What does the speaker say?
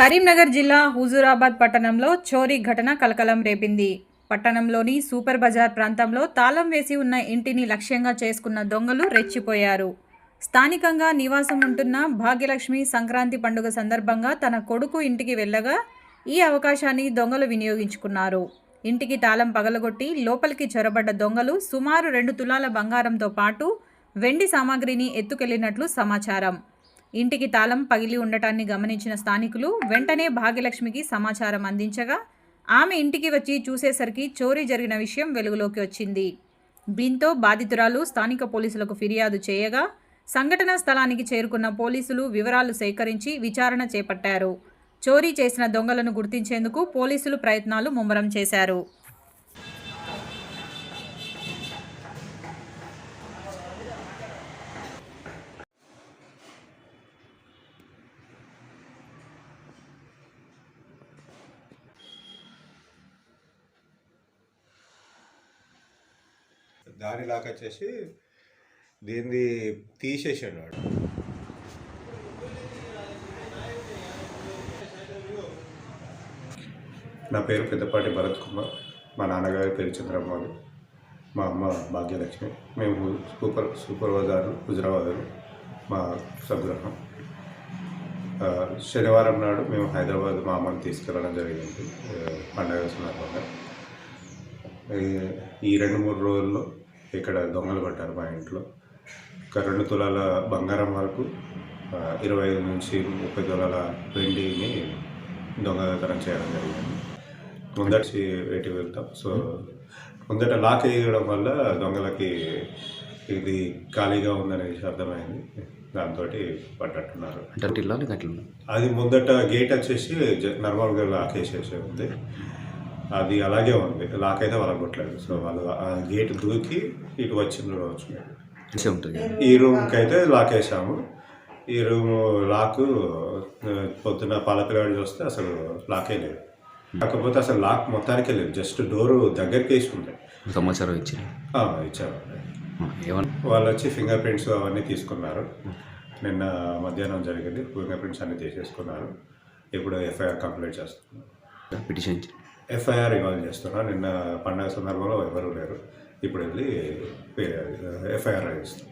కరీంనగర్ జిల్లా హుజూరాబాద్ పట్టణంలో చోరీ ఘటన కలకలం రేపింది. పట్టణంలోని సూపర్ బజార్ ప్రాంతంలో తాళం వేసి ఉన్న ఇంటిని లక్ష్యంగా చేసుకున్న దొంగలు రెచ్చిపోయారు. స్థానికంగా నివాసం ఉంటున్న భాగ్యలక్ష్మి సంక్రాంతి పండుగ సందర్భంగా తన కొడుకు ఇంటికి వెళ్ళగా ఈ అవకాశాన్ని దొంగలు వినియోగించుకున్నారు. ఇంటికి తాళం పగలగొట్టి లోపలికి చొరబడ్డ దొంగలు సుమారు రెండు తులాల బంగారంతో పాటు వెండి సామాగ్రిని ఎత్తుకెళ్ళినట్లు సమాచారం. ఇంటికి తాళం పగిలి ఉండటాన్ని గమనించిన స్థానికులు వెంటనే భాగ్యలక్ష్మికి సమాచారం అందించగా ఆమె ఇంటికి వచ్చి చూసేసరికి చోరీ జరిగిన విషయం వెలుగులోకి వచ్చింది. దీంతో బాధితురాలు స్థానిక పోలీసులకు ఫిర్యాదు చేయగా సంఘటనా స్థలానికి చేరుకున్న పోలీసులు వివరాలు సేకరించి విచారణ చేపట్టారు. చోరీ చేసిన దొంగలను గుర్తించేందుకు పోలీసులు ప్రయత్నాలు ముమ్మరం చేశారు. దాని లాక్ వచ్చేసి దీన్ని తీసేసాడు వాడు. నా పేరు పెద్దపాటి భరత్ కుమార్. మా నాన్నగారి పేరు చంద్రమౌళి. మా అమ్మ భాగ్యలక్ష్మి. మేము సూపర్ సూపర్ బజార్ మా స్వగృహం. శనివారం నాడు మేము హైదరాబాద్ మా అమ్మని తీసుకెళ్ళడం జరిగింది. పండగ సందర్భంగా. ఈ- ఈ రెండు మూడు రోజుల్లో ఇక్కడ దొంగలు పట్టారు మా ఇంట్లో. ఒక రెండు తులాల బంగారం వరకు ఇరవై ఐదు నుంచి ముప్పై తులాల వెండిని దొంగతనం చేయడం జరిగింది. ముందట వేటికి వెళ్తాం. సో ముందట లాక్ వేయడం వల్ల దొంగలకి ఇది ఖాళీగా ఉందనేసి అర్థమైంది. దాంతో అట్లా అది ముందట గేట్ వచ్చేసి నార్మల్గా లాక్ వేసేసి ఉంది. అది అలాగే ఉంది. లాక్ అయితే వలగొట్టలేదు. సో వాళ్ళు ఆ గేట్ దూకి ఇటు వచ్చిండ్రు రోజు ఈ రూమ్కి అయితే లాక్ వేసాము ఈ రూమ్ లాక్ ఆ, పొద్దున పాలపిల్లవాడు చూస్తే అసలు లాకే లేదు. కాకపోతే అసలు లాక్ మొత్తానికే లేదు. జస్ట్ డోరు దగ్గరికి వేసి ఉంది సమాచారం ఇచ్చారు. ఏమన్నా? వాళ్ళు వచ్చి ఫింగర్ ప్రింట్స్ అవన్నీ తీసుకున్నారు. నిన్న మధ్యాహ్నం జరిగింది. ఫింగర్ ప్రింట్స్ అన్నీ తీసేసుకున్నారు. ఇప్పుడు ఎఫ్ఐఆర్ కంప్లీట్ చేస్తున్నారు. పిటిషన్ ఎఫ్ఐఆర్ ఇవాల్వ్ చేస్తున్నా నిన్న పండగ సందర్భంలో ఎవరు లేరు. ఇప్పుడు వెళ్ళి ఎఫ్ఐఆర్ చేస్తాం